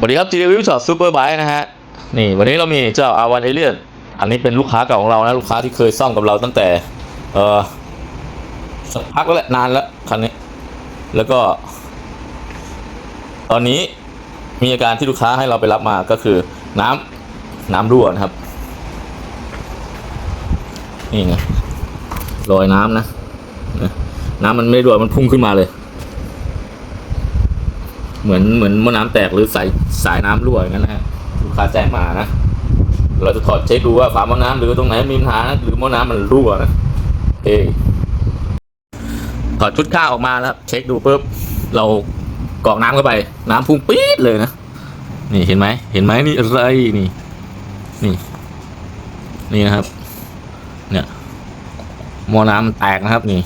สวัสดีครับจีรีวิวจอดซูเปอร์ไบค์นะฮะนี่วันนี้เรามีเจ้าอาวันเอเลียนอันนี้เป็นลูกค้าเก่าของเรานะลูกค้าที่เคยซ่อมกับเราตั้งแต่ เออสักพักแล้วแหละนานแล้วคันนี้ แล้วก็ ตอนนี้มีอาการที่ลูกค้าให้เราไปรับมาก็คือ น้ำน้ำรั่วนะครับ นี่ไงรอยน้ำนะนะ น้ำมันไม่รั่วมันพุ่งขึ้นมาเลย เหมือนเหมือนม้อน้ำแตกหรือสายสายน้ำรั่วอย่างนั้นนะฮะลูกค้าแจ้งมานะเราจะถอดเช็คดูว่าฝาหม้อน้ำหรือตรงไหนมีปัญหานะหรือหม้อน้ำมันรั่วนะเอถอดชุดข้าวออกมาแล้วเช็คดูปุ๊บเรากรอกน้ำเข้าไป น้ำพุ่งปี๊ดเลยนะนี่เห็นไหมเห็นไหมนี่อะไรนี่ นี่ นี่นะครับ เนี่ยหม้อน้ำมันแตกนะครับนี่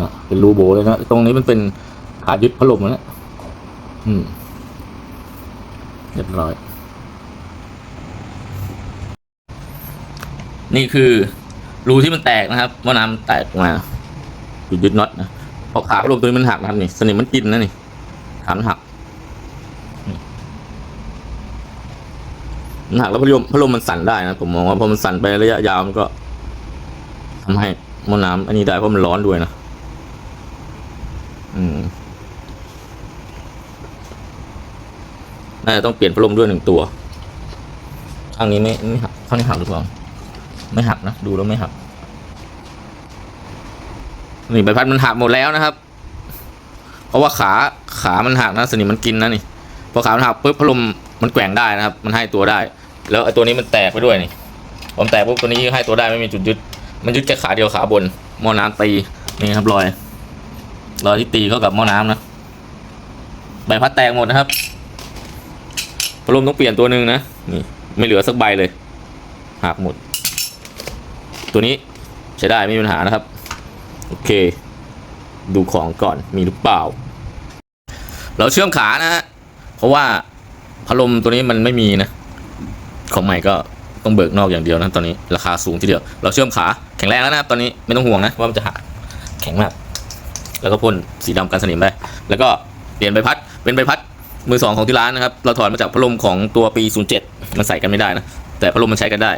นะเป็นรูโบเลยนะตรงนี้มันเป็นขายึดพัดลมนะอืมเรียบร้อย นี่คือ รูที่มันแตกนะครับหม้อน้ำแตกออกมาอยู่ยึดน็อตนะพอขาพัดลมตัวนี้มันหักนะครับนี่สนิมมันกินนะนี่ขามันหักมันหักแล้วพัดลมพัดลมมันสั่นได้นะผมมองว่าพอมันสั่นไประยะยาวมันก็ทำให้ม้อน้ำอันนี้ได้เพราะมันร้อนด้วยนะ อืมน่าจะต้องเปลี่ยนพัดลมด้วยหนึ่งตัว ข้างนี้ไม่ไม่หักข้างนี้หักหรือเปล่า ไม่หักนะ ดูแล้วไม่หัก นี่ใบพัดมันหักหมดแล้วนะครับ เพราะว่าขาขามันหักนะสนิมมันกินนะนี่ พอขามันหักปุ๊บพัดลมมันแกว่งได้นะครับ มันให้ตัวได้ แล้วไอ้ตัวนี้มันแตกไปด้วยนี่พอมแตกปุ๊บตัวนี้ให้ตัวได้ไม่มีจุดยึด มันยึดแค่ขาเดียวขาบน มอน้ำตีนี่ครับรอย รอยที่ตีเข้ากับหม้อน้ำนะใบพัดแตกหมดนะครับพัดลมต้องเปลี่ยนตัวหนึ่งนะนี่ไม่เหลือสักใบเลยหักหมด ตัวนี้ใช้ได้ไม่มีปัญหานะครับ โอเค ดูของก่อนมีหรือเปล่า เราเชื่อมขานะฮะเพราะว่าพัดลมตัวนี้มันไม่มีนะ ของใหม่ก็ต้องเบิกนอกอย่างเดียวนะตอนนี้ราคาสูงทีเดียว เราเชื่อมขาแข็งแรงแล้วนะครับตอนนี้ไม่ต้องห่วงนะว่ามันจะหักแข็งมาก แล้วก็พ่นสีดำกันสนิมได้แล้วก็เปลี่ยนใบพัดเป็นใบพัดมือสองของที่ร้านนะครับ เราถอดมาจากพัดลมของตัวปี 07 มันใส่กันไม่ได้นะ แต่พัดลมมันใช้กันได้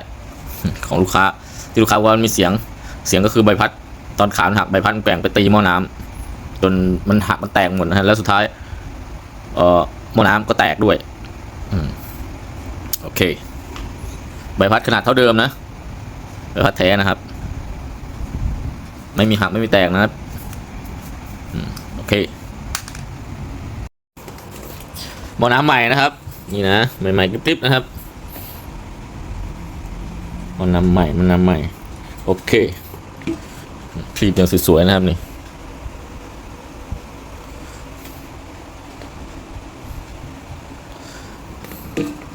ของลูกค้า ที่ลูกค้าว่ามันมีเสียง เสียงก็คือใบพัด ตอนขานหักใบพัดมันแกว่งไปตีหม้อน้ำจนมันหักมันแตกหมดนะฮะ แล้วสุดท้าย เอ่อ หม้อน้ำก็แตกด้วยอโอเค ใบพัดขนาดเท่าเดิมนะ ใบพัดแท้นะครับ ไม่มีหักไม่มีแตกนะครับ โอเคหม้อน้ำใหม่นะครับ นี่นะใหม่ๆกริบๆนะครับม้อน้ำใหม่ม้อน้ำใหม่ โอเคคลีปยังสวยๆนะครับนี่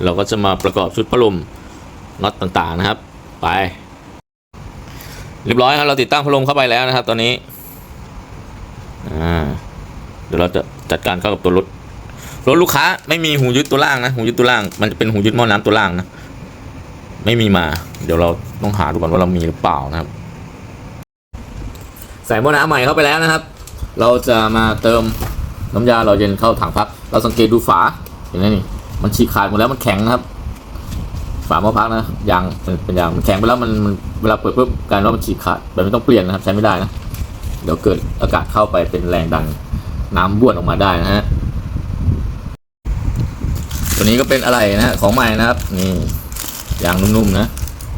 เราก็จะมาประกอบชุดพัดลมน็อตต่างๆนะครับ ไป เรียบร้อยครับเราติดตั้งพัดลมเข้าไปแล้วนะครับ ตอนนี้ เราจะจัดการเข้ากับตัวรถรถลูกค้าไม่มีหูยึดตัวล่างนะหูยึดตัวล่าง มันจะเป็นหูยึดหม้อน้ำตัวล่างนะไม่มีมา เดี๋ยวเราต้องหาดูก่อนว่าเรามีหรือเปล่านะครับ ใส่หม้อน้ำใหม่เข้าไปแล้วนะครับ เราจะมาเติมน้ำยาเราเย็นเข้าถังพัก เราสังเกตดูฝาเห็นไหมนี่มันฉีกขาดหมดแล้วมันแข็งนะครับ ฝาหม้อพักนะยางเป็นยางมันแข็งไปแล้วมันเวลาเปิดปุ๊บการว่ามันฉีกขาดแบบไม่ต้องเปลี่ยนนะครับ ใช้ไม่ได้นะเดี๋ยวเกิดอากาศเข้าไปเป็นแรงดัน น้ำบ้วนออกมาได้นะฮะตัวนี้ก็เป็นอะไรนะฮะของใหม่นะครับนี่ยางนุ่มๆนะ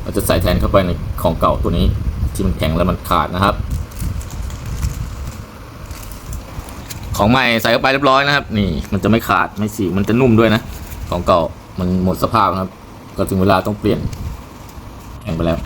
เราจะใส่แทนเข้าไปในของเก่าตัวนี้ที่มันแข็งแล้วมันขาดนะครับ ของใหม่ใส่เข้าไปเรียบร้อยนะครับ นี่มันจะไม่ขาดไม่ฉีมันจะนุ่มด้วยนะ ของเก่ามันหมดสภาพนะครับ ก็ถึงเวลาต้องเปลี่ยนแข็งไปแล้ว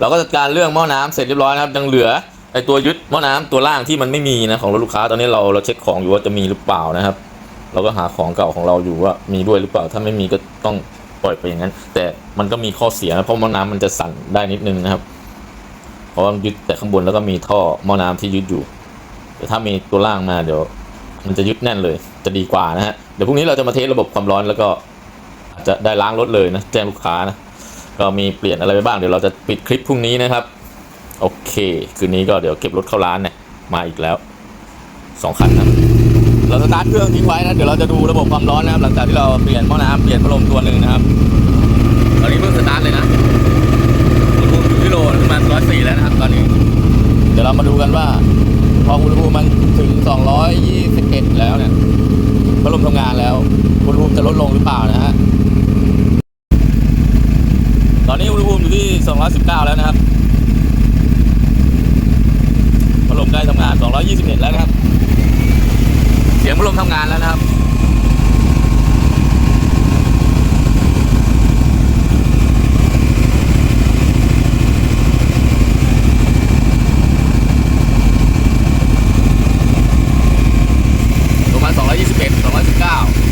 เราก็จัดการเรื่องหม้อน้ำเสร็จเรียบร้อยนะครับยังเหลือไอตัวยึดหม้อน้ำตัวล่างที่มันไม่มีนะของรถลูกค้าตอนนี้เราเราเช็คของอยู่ว่าจะมีหรือเปล่านะครับ เราก็หาของเก่าของเราอยู่ว่ามีด้วยหรือเปล่า ถ้าไม่มีก็ต้องปล่อยไปอย่างนั้น แต่มันก็มีข้อเสียนะเพราะหม้อน้ำมันจะสั่นได้นิดนึงนะครับ เพราะว่ามันยึดแต่ข้างบนแล้วก็มีท่อหม้อน้ำที่ยึดอยู่ แต่ถ้ามีตัวล่างมาเดี๋ยว มันจะยึดแน่นเลย จะดีกว่านะฮะเดี๋ยวพรุ่งนี้เราจะมาเทสระบบความร้อนแล้วก็จะได้ล้างรถเลยนะแจ้งลูกค้านะ ก็มีเปลี่ยนอะไรไปบ้างเดี๋ยวเราจะปิดคลิปพรุ่งนี้นะครับ โอเคคืนนี้ก็เดี๋ยวเก็บรถเข้าร้านเนี่ยมาอีกแล้วสองคันนะเราสตาร์ทเครื่องทิ้งไว้นะเดี๋ยวเราจะดูระบบความร้อนนะครับ หลังจากที่เราเปลี่ยนหม้อน้ำเปลี่ยนพัดลมตัวหนึ่งนะครับตอนนี้เพิ่งสตาร์ทเลยนะอุณหภูมิที่โลประมาณร้อยสี่แล้วนะครับตอนนี้ เดี๋ยวเรามาดูกันว่า พออุณหภูมิมันถึง221แล้วเนี่ยพัดลมทำงานแล้วอุณหภูมิจะลดลงหรือเปล่านะฮะ ตอนนี้อุณหภูมิอยู่ที่ 219 แล้วนะครับพัดลมได้ทำงาน 221 แล้วนะครับ เสียงพัดลมทำงานแล้วนะครับ ประมาณ221 219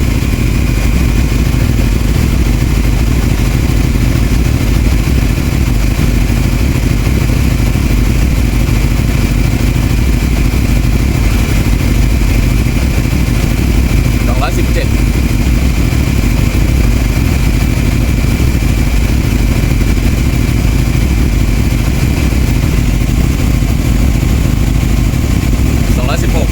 217 216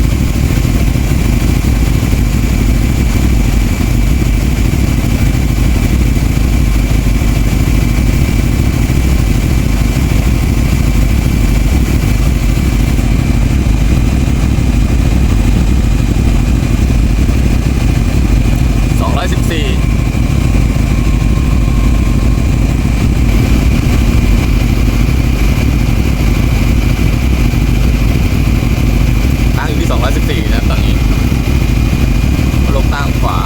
สองร้อยสิบสี่ตั้งอยู่ที่สองร้อยสิบสี่นะครับตอนนี้ลงตั้งขวา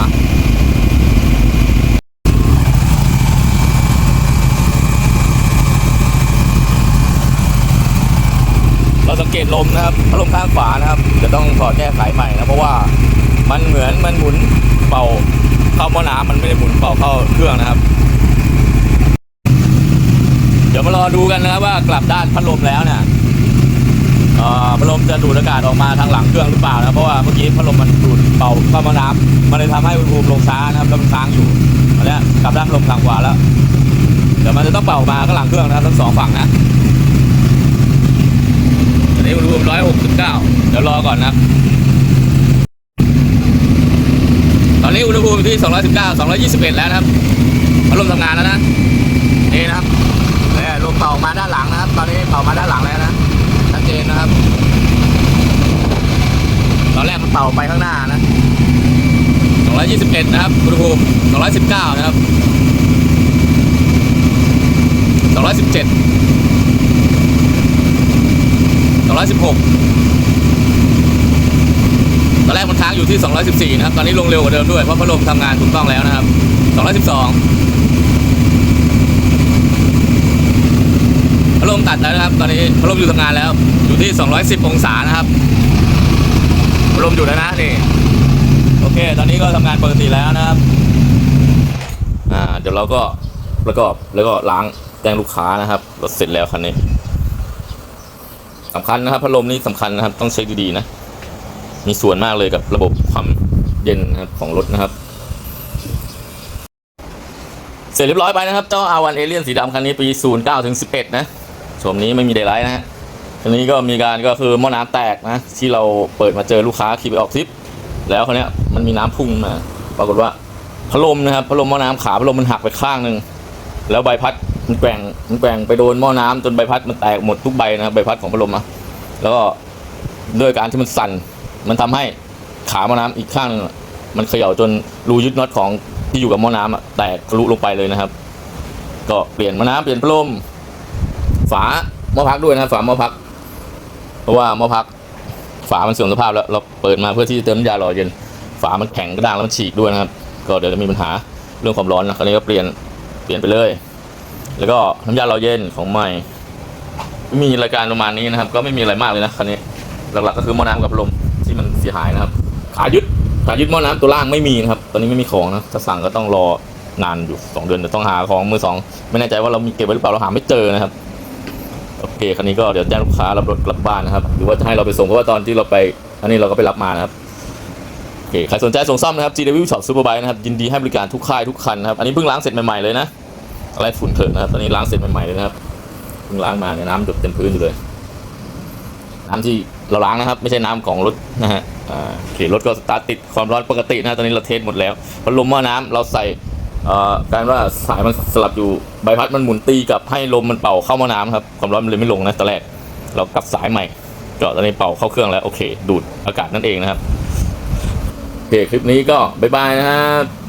เราสังเกตล มนะครับพัดลมข้างขวานะครับจะต้องถอดแก้ไขใหม่นะเพราะว่ามันเหมือนมันหมุนเป่าเข้าหม้อน้ำมันไม่ได้หมุนเป่าเข้าเครื่องนะครับ เดี๋ยวมารอดูกันนะครับว่ากลับด้านพัดลมแล้วเนี่ยพัดลมจะดูดอากาศออกมาทางหลังเครื่องหรือเปล่านะเพราะว่าเมื่อกี้พัดลมมันดูดเป่าเข้าม้อน้ำมันเลยทำให้อุณหภูมิลงช้านะครับแล้วมันค้างอยู่ตอนนี้กลับด้านลมทางขวาแล้ว เดี๋ยวมันจะต้องเป่ามาข้างหลังเครื่องนะครับทั้งสองฝั่งนะ ตอนนี้อุณหภูมิร้อยหกสิบเก้าเดี๋ยวรอก่อนนะครับ ตอนนี้อุณหภูมิที่สองร้อยสิบเก้าสองร้อยยี่สิบเอ็ดแล้วนะครับพัดลมทำงานแล้วนะ นี่นะครับนี่ยลมเป่ามาด้านหลังนะครับ ตอนนี้เป่ามาด้านหลังแล้วนะชัดเจนนะครับ ตอนแรกมันเป่าไปข้างหน้านะสองร้อยยี่สิบเอ็ดนะครับอุณหภูมิสองร้อยสิบเก้านะครับสองร้อยสิบเจ็ด 216 ตอนแรกมันค้างอยู่ที่ 214 นะครับ ตอนนี้ลงเร็วกว่าเดิมด้วย เพราะพัดลมทำงานถูกต้องแล้วนะครับ 212 พัดลมตัดแล้วนะครับ ตอนนี้พัดลมอยู่ทำงานแล้ว อยู่ที่ 210 องศานะครับ พัดลมอยู่แล้วนะนี่ โอเค ตอนนี้ก็ทำงานปกติแล้วนะครับ อ่า เดี๋ยวเราก็แล้วก็แล้วก็ล้างแจ้งลูกค้านะครับ รถเสร็จแล้วคันนี้ สำคัญนะครับพัดลมนี่สำคัญนะครับ ต้องเช็คดีๆนะ มีส่วนมากเลยกับระบบความเย็นนะครับของรถนะครับ เสร็จเรียบร้อยไปนะครับ เจ้า R1 Alien สีดำคันนี้ปี 09ถึง11 นะชมนี้ไม่มีเดย์ไลท์นะฮะคันนี้ก็มีการก็คือหม้อน้ำแตกนะ ที่เราเปิดมาเจอลูกค้าขี่ไปออกทริป แล้วเขาเนี้ยมันมีน้ำพุ่งมา ปรากฏว่าพัดลมนะครับพัดลมหม้อน้ำขาพัดลมมันหักไปข้างหนึ่งแล้วใบพัด มันแกว่งมันแกว่งไปโดนหม้อน้ำจนใบพัดมันแตกหมดทุกใบนะครับใบพัดของพัดลมอะแล้วก็ด้วยการที่มันสั่น มันทำให้ขาหม้อน้ำอีกข้างหนึงมันเขย่าจนรูยึดน็อตของที่อยู่กับหม้อน้ำอะแตกทะลุลงไปเลยนะครับ ก็เปลี่ยนหม้อน้ำเปลี่ยนพัดลมฝาหม้อพักด้วยนะครับฝาหม้อพัก เพราะว่าหม้อพัก ฝามันเสื่อมสภาพแล้วเราเปิดมาเพื่อที่จะเติมยาหล่อเย็นฝามันแข็งกระด้างแล้วมันฉีกด้วยนะครับ ก็เดี๋ยวจะมีปัญหาเรื่องความร้อนนะคราวนี้ก็เปลี่ยนเปลี่ยนไปเลย แล้วก็น้ำยาหล่อเย็นของใหม่ มีรายการประมาณนี้นะครับ ก็ไม่มีอะไรมากเลยนะคันนี้ หลักๆก็คือหม้อน้ำกับพัดลมที่มันเสียหายนะครับ ขายึดขายึดหม้อน้ำตัวล่างไม่มีนะครับ ตอนนี้ไม่มีของนะถ้าสั่งก็ต้องรอนานอยู่สองเดือนเดี๋ยวต้องหาของมือสองไม่แน่ใจว่าเรามีเก็บไว้หรือเปล่าเราหาไม่เจอนะครับโอเคคันนี้ก็เดี๋ยวแจ้งลูกค้ารับรถกลับบ้านนะครับ หรือว่าจะให้เราไปส่งเพราะว่าตอนที่เราไปอันนี้เราก็ไปรับมานะครับโอเคใครสนใจส่งซ่อมนะครับ GW Shop Superbike นะครับยินดีให้บริการทุกค่ายทุกคันนะครับอันนี้เพิ่งล้างเสร็จใหม่ๆเลยนะ ไรฝุ่นเถอะนะครับตอนนี้ล้างเสร็จใหม่ๆเลยนะครับเพิ่งล้างมาเนี่ยน้ำหยดเต็มพื้นอยู่เลย น้ำที่เราล้างนะครับ ไม่ใช่น้ำของรถนะฮะอ่าโอเครถก็สตาร์ทติดความร้อนปกตินะตอนนี้เราเทสหมดแล้วพัดลมหม้อน้ำเราใส่การว่าสายมันสลับอยู่ใบพัดมันหมุนตีกับให้ลมมันเป่าเข้าหม้อน้ำครับความร้อนมันเลยไม่ลงนะตอนแรกเรากลับสายใหม่ก็ตอนนี้เป่าเข้าเครื่องแล้วโอเค ดูดอากาศนั่นเองนะครับโอเคคลิปนี้ก็บ๊ายบายนะครับ